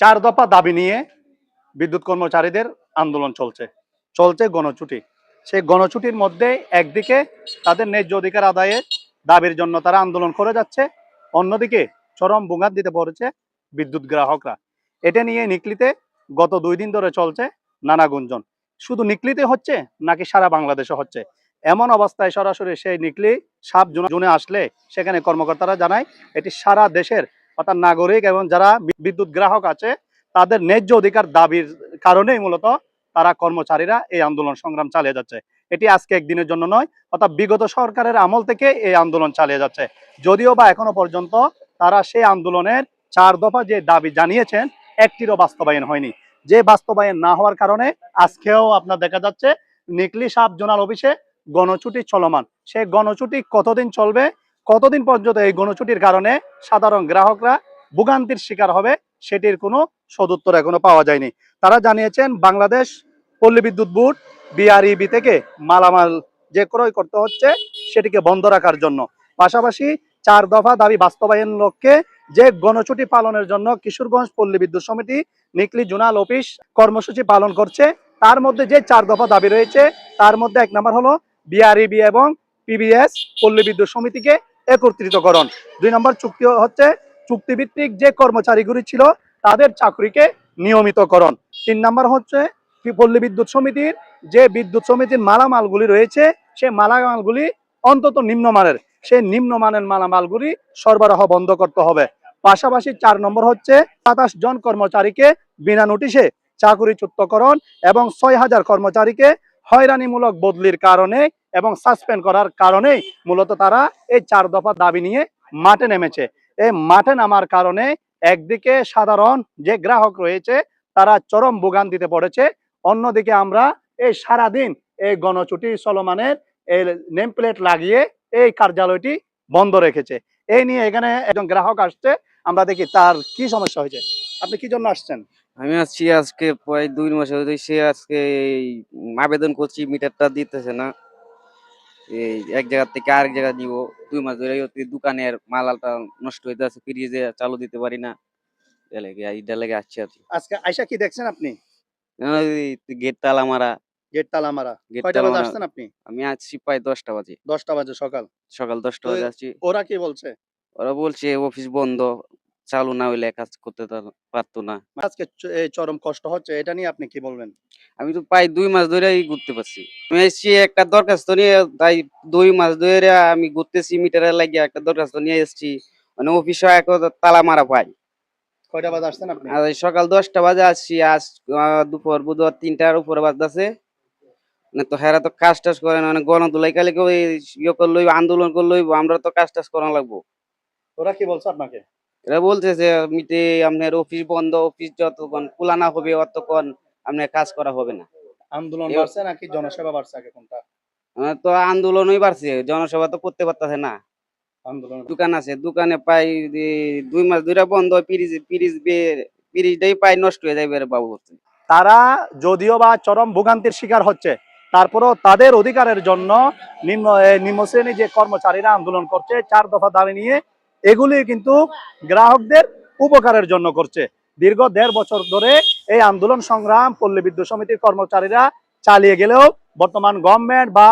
চার দফা দাবি নিয়ে বিদ্যুৎ কর্মচারীদের আন্দোলন চলছে। চলছে গণছুটি। সেই গণছুটির মধ্যে একদিকে তাদের ন্যায্য অধিকার আদায়ের দাবির জন্য তারা আন্দোলন করে যাচ্ছে, অন্যদিকে চরম বুঙাত দিতে পড়েছে বিদ্যুৎ গ্রাহকরা। এটা নিয়ে নিকলিতে গত দুই দিন ধরে চলছে নানা গুঞ্জন। শুধু নিকলিতে হচ্ছে নাকি সারা বাংলাদেশে হচ্ছে? এমন অবস্থায় সরাসরি সেই নিকলি সাপ জুনে আসলে সেখানে কর্মকর্তারা জানায়, এটি সারা দেশের অর্থাৎ নাগরিক এবং যারা বিদ্যুৎ গ্রাহক আছে, তাদের ন্যায্য অধিকার দাবির কারণেই মূলত তারা কর্মচারীরা এই আন্দোলন সংগ্রাম চালিয়ে যাচ্ছে। এটি আজকে একদিনের জন্য নয়, অর্থাৎ বিগত সরকারের আমল থেকে এই আন্দোলন চালিয়ে যাচ্ছে। যদিও বা এখনও পর্যন্ত তারা সেই আন্দোলনের চার দফা যে দাবি জানিয়েছেন, একটিরও বাস্তবায়ন হয়নি। যে বাস্তবায়ন না হওয়ার কারণে আজকেও আপনার দেখা যাচ্ছে, নিকলি সাব জোনাল অফিসে গণছুটি চলমান। সেই গণছুটি কতদিন চলবে কতদিন পর্যন্ত এই গণছুটির কারণে সাধারণ গ্রাহকরা ভোগান্তির শিকার হবে, সেটির কোনো সদুত্তর এখনও পাওয়া যায়নি। তারা জানিয়েছেন, বাংলাদেশ পল্লী বিদ্যুৎ বোর্ড, বিআরইবি থেকে মালামাল যে ক্রয় করতে হচ্ছে, সেটিকে বন্ধ রাখার জন্য। পাশাপাশি চার দফা দাবি বাস্তবায়ন লক্ষ্যে যে গণছুটি পালনের জন্য কিশোরগঞ্জ পল্লী বিদ্যুৎ সমিতি, নিকলি জোনাল অফিস কর্মসূচি পালন করছে, তার মধ্যে যে চার দফা দাবি রয়েছে, তার মধ্যে এক নম্বর হলো বিআরইবি এবং পিবিএস পল্লী বিদ্যুৎ সমিতিকে একত্রিতকরণ। দুই নম্বর চুক্তি হচ্ছে চুক্তিভিত্তিক যে কর্মচারীগুলি ছিল, তাদের চাকরিকে নিয়মিতকরণ। তিন নম্বর হচ্ছে পল্লী বিদ্যুৎ সমিতির যে বিদ্যুৎ সমিতির মালামালগুলি রয়েছে, সে মালামালগুলি অন্তত নিম্নমানের সেই নিম্নমানের মালামালগুলি সরবরাহ বন্ধ করতে হবে। পাশাপাশি চার নম্বর হচ্ছে সাতাশ জন কর্মচারীকে বিনা নোটিশে চাকুরিচ্যুতকরণ এবং ছয় হাজার কর্মচারীকে হয়রানিমূলক বদলির কারণে এবং সাসপেন্ড করার কারণেই মূলত তারা এই চার দফা দাবি নিয়ে মাঠে নেমেছে। এই মাঠে নামার কারণে একদিকে সাধারণ যে গ্রাহক রয়েছে, তারা চরম ভোগান্তিতে পড়েছে। অন্যদিকে আমরা এই সারাদিন এই গণছুটি চলমানের এই নেম প্লেট লাগিয়ে এই কার্যালয়টি বন্ধ রেখেছে। এই নিয়ে এখানে একজন গ্রাহক আসছে, আমরা দেখি তার কি সমস্যা হয়েছে। আপনি কি জন্য আসছেন? আমি আসছি আজকে প্রায় দুই মাস হয়েছে আজকে এই আবেদন করছি মিটারটা দিতেছে না। এই এক জায়গা থেকে আরেক জায়গা দিব দুই মাস ধরে দোকানের মালালটা নষ্ট হইতে আছে ফ্রিজে চালু দিতে পারি না। এটা লেগে আসছি আর আজকে আয়সা কি দেখছেন আপনি? গেট তালা মারা। গেট তালা মারা। গেট কয়টা তালা বাজে মারা। আসছেন আপনি? আমি আসছি প্রায় দশটা বাজে। দশটা বাজে সকাল। সকাল দশটা বাজে আসছি। ওরা কি বলছে? ওরা বলছে অফিস বন্ধ। চালু না হইলে কাজ করতে পারতো না। আজকে এই চরম কষ্ট হচ্ছে এটা নিয়ে আপনি কি বলবেন? আমি তো প্রায় দুই মাস ধরেই ঘুরতে পারছি। আমি এসছি একটা দরখাস্ত নিয়ে তাই দুই মাস ধরে আমি ঘুরতেছি মিটারের লাগিয়ে একটা দরখাস্ত নিয়ে এসছি। মানে অফিসে এক তালা মারা পাই। কয়টা বাজে আসছেন আপনি? সকাল দশটা বাজে আসছি আজ দুপুর বুধবার তিনটার উপরে বাজতেছে। মানে তো হেরা তো কাজ টাজ করে না মানে গণদোলাই কালে কেউ ইয়ে করল আন্দোলন করল আমরা তো কাজ টাজ করা লাগবো। ওরা কি বলছে আপনাকে? এরা বলছে যে মিটে আপনার অফিস বন্ধ অফিস যতক্ষণ খোলা না হবে অতক্ষণ আপনার কাজ করা হবে না। আন্দোলন বাড়ছে নাকি জনসেবা বাড়ছে আগে কোনটা? তো আন্দোলনই বাড়ছে জনসভা তো করতে পারতেছে না। আন্দোলন দোকান আছে দোকানে প্রায় দুই মাস ধরে বন্ধ পিরিজ পিরিজ পিরিজটাই প্রায় নষ্ট হয়ে যাবে রে বাবু তারা যদিও বা চরম ভোগান্তির শিকার হচ্ছে তারপরেও তাদের অধিকারের জন্য নিম্ন নিম্ন শ্রেণি যে কর্মচারীরা আন্দোলন করছে চার দফা দাবি নিয়ে এগুলি কিন্তু গ্রাহকদের উপকারের জন্য করছে। দীর্ঘ দেড় বছর ধরে এই আন্দোলন সংগ্রাম, পল্লী বিদ্যুৎ সমিতির কর্মচারীরা চালিয়ে গেলেও বর্তমান গভর্নমেন্ট বা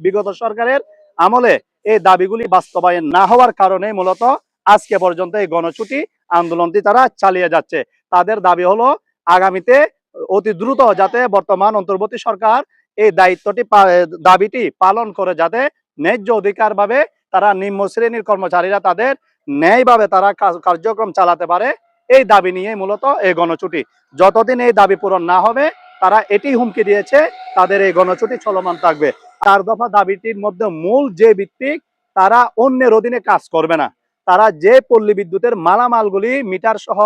বিগত সরকারের আমলে এই দাবিগুলি বাস্তবায়ন না হওয়ার কারণে মূলত আজকে পর্যন্ত এই গণছুটি আন্দোলনটি তারা চালিয়ে যাচ্ছে। তাদের দাবি হলো, আগামীতে অতি দ্রুত যাতে বর্তমান অন্তর্বর্তী সরকার এই দায়িত্বটি দাবিটি পালন করে যাতে ন্যায্য অধিকার ভাবে তারা নিম্ন শ্রেণির কর্মচারীরা তাদের ন্যায়ভাবে তারা কার্যক্রম চালাতে পারে। এই দাবি নিয়ে মূলত এই গণছুটি যতদিন এই দাবি পূরণ না হবে, তারা এটি হুমকি দিয়েছে, তাদের এই গণছুটি চলমান থাকবে। চার দফা দাবিটির মধ্যে মূল যে ভিত্তিক তারা অন্যের অধীনে কাজ করবে না। তারা যে পল্লী বিদ্যুতের মালামালগুলি মিটার সহ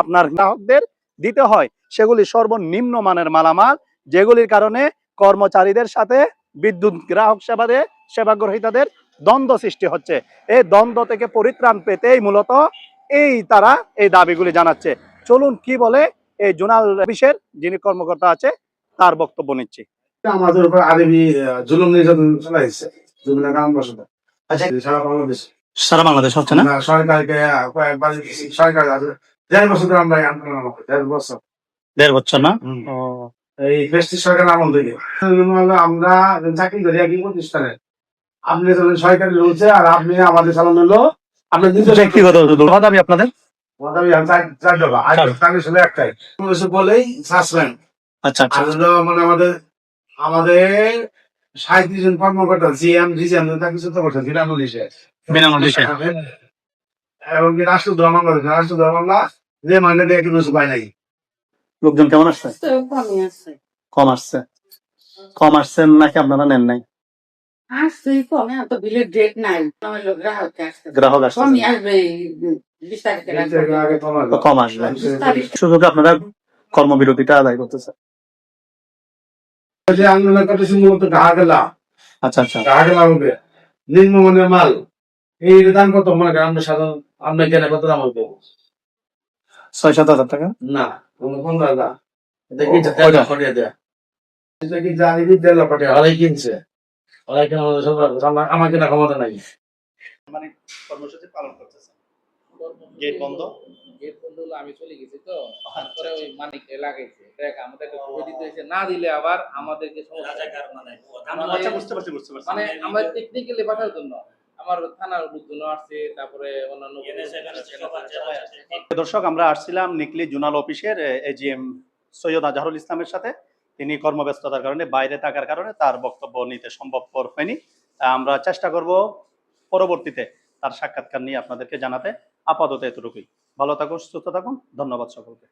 আপনার গ্রাহকদের দিতে হয়, সেগুলি সর্বনিম্ন মানের মালামাল, যেগুলির কারণে কর্মচারীদের সাথে বিদ্যুৎ গ্রাহক সেবাদের সেবা গ্রহীতাদের দ্বন্দ্ব সৃষ্টি হচ্ছে। এই দ্বন্দ্ব থেকে পরিত্রাণ পেতেই মূলত এই তারা এই দাবিগুলি জানাচ্ছে। চলুন কি বলে এই জোনাল অফিসের যিনি কর্মকর্তা আছে তার বক্তব্য নিচ্ছি। আমাদের উপর আরবি জুলুম নির্যাতন চালাইছে জুলুমের কারণ বসত আচ্ছা। সারা বাংলাদেশ। সারা বাংলাদেশ হচ্ছে না? সরকারকে কয়েকবার সরকার দেড় বছর ধরে আমরা আন্দোলন করি, দেড় বছর। দেড় বছর না? এই সরকার আমল থেকে আমরা চাকরি করি একই প্রতিষ্ঠানে। আপনি যখন সরকারি রয়েছে আর আপনি আমাদের চালানো হলো আপনার নিজস্ব ব্যক্তিগত কথা আপনাদের? আমি মানে আমাদের আমাদের সাঁত্রিশ জন কর্মকর্তা জিএম ডিজিএম তার কিছু তো করছেন বিনামূল্যে এবং কি রাষ্ট্রদ্রোহ মামলা করেছেন রাষ্ট্রদ্রোহ মামলা? যে মামলা দিয়ে কোনো উপায় নাই। লোকজন কেমন আসছে? কম আসছে। কম আসছে নাকি আপনারা নেন নাই? গ্রাহক আসছে। গ্রাহক কমা আসবে। কি আপনারা কর্মবিরতিটা আদায় করতেছে যে আন্দোলন করতেছি মূলত ঢাকা আচ্ছা আচ্ছা। ঢাকা হবে। নিম্নমানের মাল। এই দাম কত? মনে করেন আমরা সাধারণ আমরা কেনা কত দাম হবে? ছয় সাত হাজার টাকা? না পনেরো হাজার। এটা কি দেয়? এটা কি জানি কি তেল পাঠিয়ে ওরাই কিনছে। আমার কেনা ক্ষমতা নাই। মানে কর্মসূচি পালন করতেছে। গেট বন্ধ? গেট বন্ধ হলো আমি চলে গেছি তো। তারপরে ওই মানিক লাগাইছে। দেখ আমাদেরকে খবর দিতে হয়েছে না দিলে আবার আমাদেরকে সমস্যা আমাদের- আচ্ছা বুঝতে পারছি বুঝতে পারছি। মানে আমরা টেকনিক্যালি পাঠার জন্য। আমার থানার লোকজন আসছে তারপরে অন্যান্য দর্শক আমরা আসছিলাম নিকলি জোনাল অফিসের এজিএম সৈয়দ আজহারুল ইসলামের সাথে। তিনি কর্মব্যস্ততার কারণে বাইরে থাকার কারণে তার বক্তব্য নিতে সম্ভবপর হয়নি। আমরা চেষ্টা করব পরবর্তীতে তার সাক্ষাৎকার নিয়ে আপনাদেরকে জানাতে। আপাতত এতটুকুই। ভালো থাকুন, সুস্থ থাকুন। ধন্যবাদ সকলকে।